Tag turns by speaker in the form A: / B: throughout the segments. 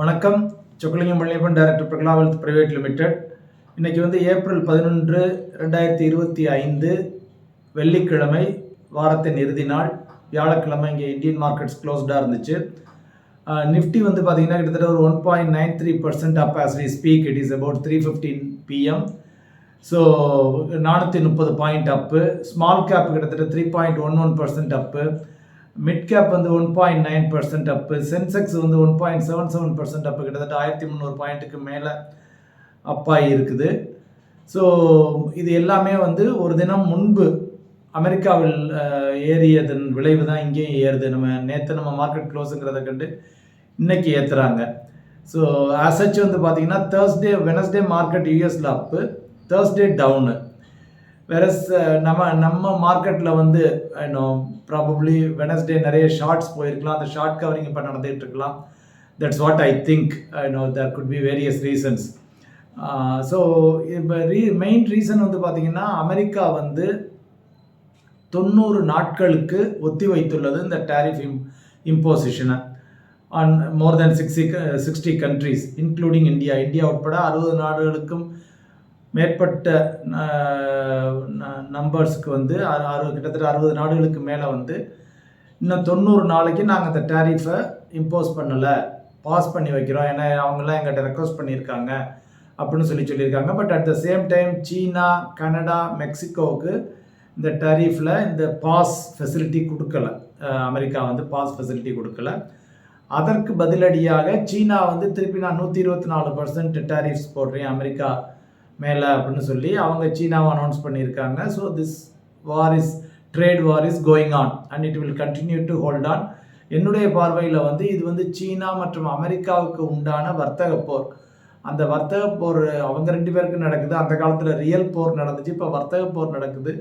A: வணக்கம். Chockalingam Maniappan director Prakala wealth private limited. இன்றைக்கி வந்து ஏப்ரல் பதினொன்று ரெண்டாயிரத்தி இருபத்தி ஐந்து வெள்ளிக்கிழமை வாரத்தின் இறுதி நாள். வியாழக்கிழமை இங்கே இந்தியன் மார்க்கெட்ஸ் க்ளோஸ்டாக இருந்துச்சு. நிஃப்டி வந்து பார்த்தீங்கன்னா கிட்டத்தட்ட ஒரு one point nine three percent up as we speak it is about three fifteen PM so நானூற்றி முப்பது பாயிண்ட் அப்பு ஸ்மால் கேப் கிட்டத்தட்ட three point one one percent up mid cap வந்து one point nine percent up Sensex வந்து one point seven seven percent up கிட்டத்தட்ட ஆயிரத்தி முந்நூறு பாயிண்ட்டுக்கு மேலே அப்பாகி இருக்குது ஸோ இது எல்லாமே வந்து ஒரு தினம் முன்பு அமெரிக்காவில் ஏறியதன் விளைவு தான் இங்கேயும் ஏறுது. நம்ம நேற்று நம்ம மார்க்கெட் க்ளோஸுங்கிறத கண்டு இன்னைக்கு ஏற்றுறாங்க ஸோ அசச் வந்து பார்த்தீங்கன்னா தேர்ஸ்டே வெனஸ்டே மார்க்கெட் யூஎஸில் அப்பு தேர்ஸ்டே டவுனு வேற uh, நம்ம நம்ம மார்க்கெட்டில் வந்து இன்னும் ப்ராபப்ளி வெனஸ்டே நிறைய ஷார்ட்ஸ் போயிருக்கலாம். அந்த ஷார்ட் கவரிங் இப்போ நடந்துகிட்டு இருக்கலாம். That's what I think no there could be various reasons so இப்போ ரீ மெயின் ரீசன் வந்து பார்த்தீங்கன்னா அமெரிக்கா வந்து தொண்ணூறு நாட்களுக்கு ஒத்தி வைத்துள்ளது இந்த tariff him இம்போசிஷனை on more than sixty sixty countries including India India உட்பட அறுபது நாடுகளுக்கும் மேற்பட்ட நம்பர்ஸ்க்கு வந்து அறு கிட்டத்தட்ட அறுபது நாடுகளுக்கு மேலே வந்து இன்னும் தொண்ணூறு நாளைக்கு நாங்கள் அந்த டேரிஃபை இம்போஸ் பண்ணலை. பாஸ் பண்ணி வைக்கிறோம். ஏன்னா அவங்கெல்லாம் எங்கிட்ட ரெக்வஸ்ட் பண்ணியிருக்காங்க அப்படின்னு சொல்லி சொல்லியிருக்காங்க. But at the same time China Canada மெக்சிகோவுக்கு இந்த டேரிஃபில் இந்த பாஸ் ஃபெசிலிட்டி கொடுக்கல. அமெரிக்கா வந்து பாஸ் ஃபெசிலிட்டி கொடுக்கல. அதற்கு பதிலடியாக சீனா வந்து திருப்பி நான் நூற்றி இருபத்தி நாலு பர்சன்ட் டேரிஃப்ஸ் போடுறேன். அமெரிக்கா மேலே அப்படின்னு சொல்லி அவங்க சீனாவை அனௌன்ஸ் பண்ணியிருக்காங்க. So this war is trade war is going on and it will continue to hold on என்னுடைய பார்வையில் வந்து இது வந்து சீனா மற்றும் அமெரிக்காவுக்கு உண்டான வர்த்தக போர். அந்த வர்த்தக போர் அவங்க ரெண்டு பேருக்கும் நடக்குது. அந்த காலத்தில் ரியல் போர் நடந்துச்சு இப்போ வர்த்தக போர் நடக்குது.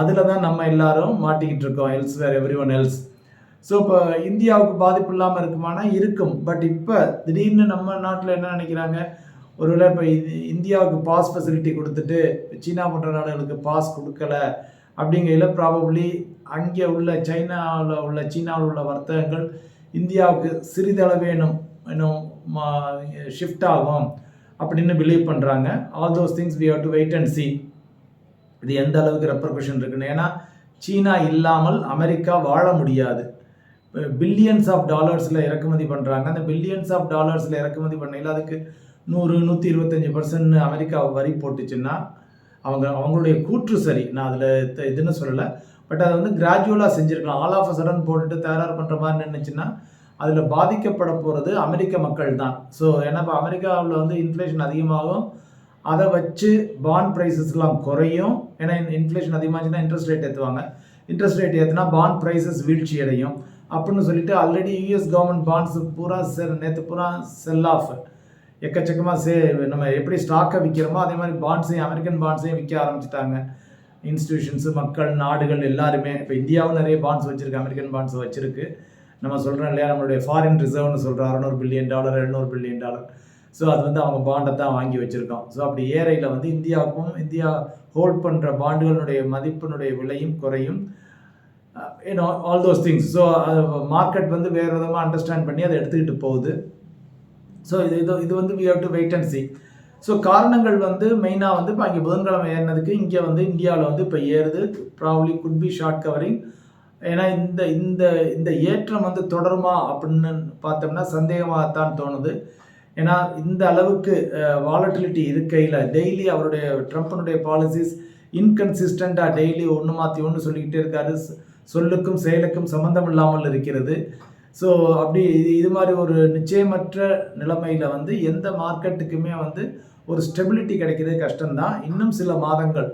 A: அதில் தான் நம்ம எல்லாரும் மாட்டிக்கிட்டு இருக்கோம். Elsewhere everyone else so இப்போ இந்தியாவுக்கு பாதிப்பு இல்லாமல் இருக்குமானா இருக்கும். பட் இப்போ திடீர்னு நம்ம நாட்டில் என்ன நினைக்கிறாங்க? ஒருவேளை இப்போ இந்தியாவுக்கு பாஸ் ஃபெசிலிட்டி கொடுத்துட்டு சீனா போன்ற நாடுகளுக்கு பாஸ் கொடுக்கல அப்படிங்கையில் ப்ராபப்ளி அங்கே உள்ள சைனாவில் உள்ள சீனாவில் உள்ள வர்த்தகங்கள் இந்தியாவுக்கு சிறிதளவேனும் இன்னும் ஷிஃப்ட் ஆகும் அப்படின்னு பிலீவ் பண்ணுறாங்க all those things we have to wait and see இது எந்த அளவுக்கு ரெப்ரகஷன் இருக்குன்னு. ஏன்னா சீனா இல்லாமல் அமெரிக்கா வாழ முடியாது. பில்லியன்ஸ் ஆஃப் டாலர்ஸில் இறக்குமதி பண்ணுறாங்க அந்த பில்லியன்ஸ் ஆஃப் டாலர்ஸில் இறக்குமதி பண்ணையில் அதுக்கு நூறு நூற்றி இருபத்தஞ்சி பர்சன்ட் அமெரிக்கா வரி போட்டுச்சுன்னா அவங்க அவங்களுடைய கூற்று சரி. நான் அதில் இதுன்னு சொல்லலை. பட் அதை வந்து கிராஜுவலாக செஞ்சுருக்கலாம். ஆல் ஆஃப் சடன் போட்டுட்டு தயாரார் பண்ணுற மாதிரி நின்றுச்சுன்னா அதில் பாதிக்கப்பட போகிறது அமெரிக்க மக்கள் தான். ஸோ ஏன்னா இப்போ அமெரிக்காவில் வந்து இன்ஃப்ளேஷன் அதிகமாகும். அதை வச்சு பாண்ட் ப்ரைஸஸ்லாம் குறையும். ஏன்னா இன்ஃப்ளேஷன் அதிகமாகச்சுன்னா இன்ட்ரெஸ்ட் ரேட் ஏற்றுவாங்க இன்ட்ரெஸ்ட் ரேட் ஏற்றுனா பாண்ட் ப்ரைஸஸ் வீழ்ச்சி அடையும். அப்படின்னு சொல்லிட்டு ஆல்ரெடி யூஎஸ் கவர்மெண்ட் பாண்ட்ஸ் பூரா செல் நேற்று பூரா செல் ஆஃப் எக்கச்சக்கமாக சே நம்ம எப்படி ஸ்டாக்கை விற்கிறோமோ அதே மாதிரி பாண்ட்ஸையும் அமெரிக்கன் பாண்ட்ஸையும் விற்க ஆரம்பிச்சிட்டாங்க. இன்ஸ்டிடியூஷன்ஸு மக்கள் நாடுகள் எல்லாருமே. இப்போ இந்தியாவும் நிறைய பாண்ட்ஸ் வச்சுருக்கு அமெரிக்கன் பாண்ட்ஸ் வச்சுருக்கு. நம்ம சொல்கிறோம் இல்லையா நம்மளுடைய ஃபாரின் ரிசர்வ்னு சொல்கிறோம் அறநூறு பில்லியன் டாலர் எழுநூறு பில்லியன் டாலர் ஸோ அது வந்து அவங்க பாண்டை தான் வாங்கி வச்சுருக்கோம். ஸோ அப்படி ஏறையில் வந்து இந்தியாவுக்கும் இந்தியா ஹோல்ட் பண்ணுற பாண்டுகளுடைய மதிப்பினுடைய விலையும் குறையும். ஏன்னா ஆல் தோஸ் திங்ஸ் ஸோ அது மார்க்கெட் வந்து வேறு விதமாக அண்டர்ஸ்டாண்ட் பண்ணி அதை எடுத்துக்கிட்டு போகுது. ஸோ இது இது இது வந்து we have to wait and see so காரணங்கள் வந்து மெயினாக வந்து இப்போ அங்கே புதன்கிழமை ஏறினதுக்கு இங்கே வந்து இந்தியாவில் வந்து இப்போ ஏறுது. Probably could be short covering ஏன்னா இந்த இந்த இந்த ஏற்றம் வந்து தொடருமா அப்படின்னு பார்த்தோம்னா சந்தேகமாகத்தான் தோணுது. ஏன்னா இந்த அளவுக்கு வாலட்டிலிட்டி இருக்கையில் டெய்லி அவருடைய ட்ரம்ப்னுடைய பாலிசிஸ் இன்கன்சிஸ்டண்ட்டாக டெய்லி ஒன்று மாற்றி ஒன்று சொல்லிக்கிட்டே இருக்காரு. சொல்லுக்கும் செயலுக்கும் சம்மந்தம் இல்லாமல் இருக்கிறது. ஸோ அப்படி இது இது மாதிரி ஒரு நிச்சயமற்ற நிலைமையில் வந்து எந்த மார்க்கெட்டுக்குமே வந்து ஒரு ஸ்டெபிலிட்டி கிடைக்கிறது கஷ்டம்தான். இன்னும் சில மாதங்கள்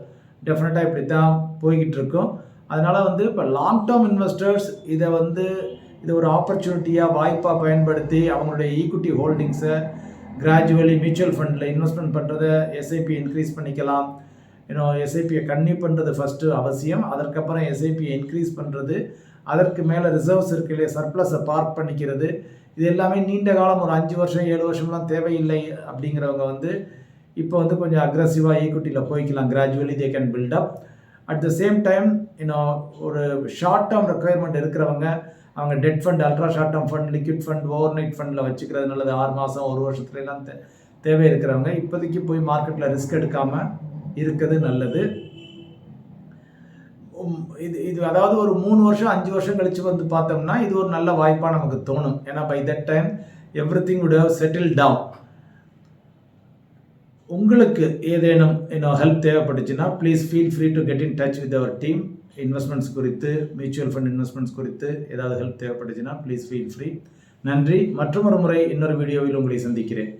A: டெஃபினட்டாக இப்படி தான் போய்கிட்டு இருக்கும் அதனால் வந்து இப்போ லாங் டேர்ம் இன்வெஸ்டர்ஸ் இதை வந்து இதை ஒரு ஆப்பர்ச்சுனிட்டியாக வாய்ப்பாக பயன்படுத்தி அவங்களுடைய ஈக்விட்டி ஹோல்டிங்ஸை கிராஜுவலி மியூச்சுவல் ஃபண்டில் இன்வெஸ்ட்மெண்ட் பண்ணுறத எஸ்ஐபி இன்க்ரீஸ் பண்ணிக்கலாம். இன்னும் எஸ்ஐபியை கன்னியூ பண்ணுறது ஃபஸ்ட்டு அவசியம். அதற்கப்புறம் எஸ்ஐபியை இன்க்ரீஸ் பண்ணுறது அதற்கு மேலே ரிசர்வ்ஸ் இருக்கு இல்லையா சர்ப்ளஸை பார்க் பண்ணிக்கிறது. இது எல்லாமே நீண்ட காலம் ஒரு அஞ்சு வருஷம் ஏழு வருஷம்லாம் தேவையில்லை அப்படிங்கிறவங்க வந்து இப்போ வந்து கொஞ்சம் அக்ரஸிவாக ஈக்குட்டியில் போய்க்கலாம். Gradually they can build up at the same time இன்னும் ஒரு ஷார்ட் டேர்ம் ரெக்குயர்மெண்ட் இருக்கிறவங்க அவங்க debt fund ultra short term fund liquid fund overnight ஃபண்டில் வச்சுக்கிறது நல்லது. ஆறு மாதம் ஒரு வருஷத்துலலாம் தே தேவை இருக்கிறவங்க இப்போதைக்கு போய் மார்க்கெட்டில் ரிஸ்க் எடுக்காமல் இருக்கிறது நல்லது. இது இது அதாவது ஒரு மூணு வருஷம் அஞ்சு வருஷம் கழிச்சு வந்து பார்த்தோம்னா இது ஒரு நல்ல வாய்ப்பாக நமக்கு தோணும். ஏன்னா by that time everything would have settle down உங்களுக்கு ஏதேனும் இன்னும் ஹெல்ப் தேவைப்பட்டுச்சுன்னா please feel free to get in touch with our team investments குறித்து மியூச்சுவல் ஃபண்ட் இன்வெஸ்ட்மெண்ட்ஸ் குறித்து ஏதாவது ஹெல்ப் தேவைப்பட்டுச்சுன்னா ப்ளீஸ் ஃபீல் ஃப்ரீ நன்றி. மற்றும் ஒரு முறை இன்னொரு வீடியோவில் உங்களை சந்திக்கிறேன்.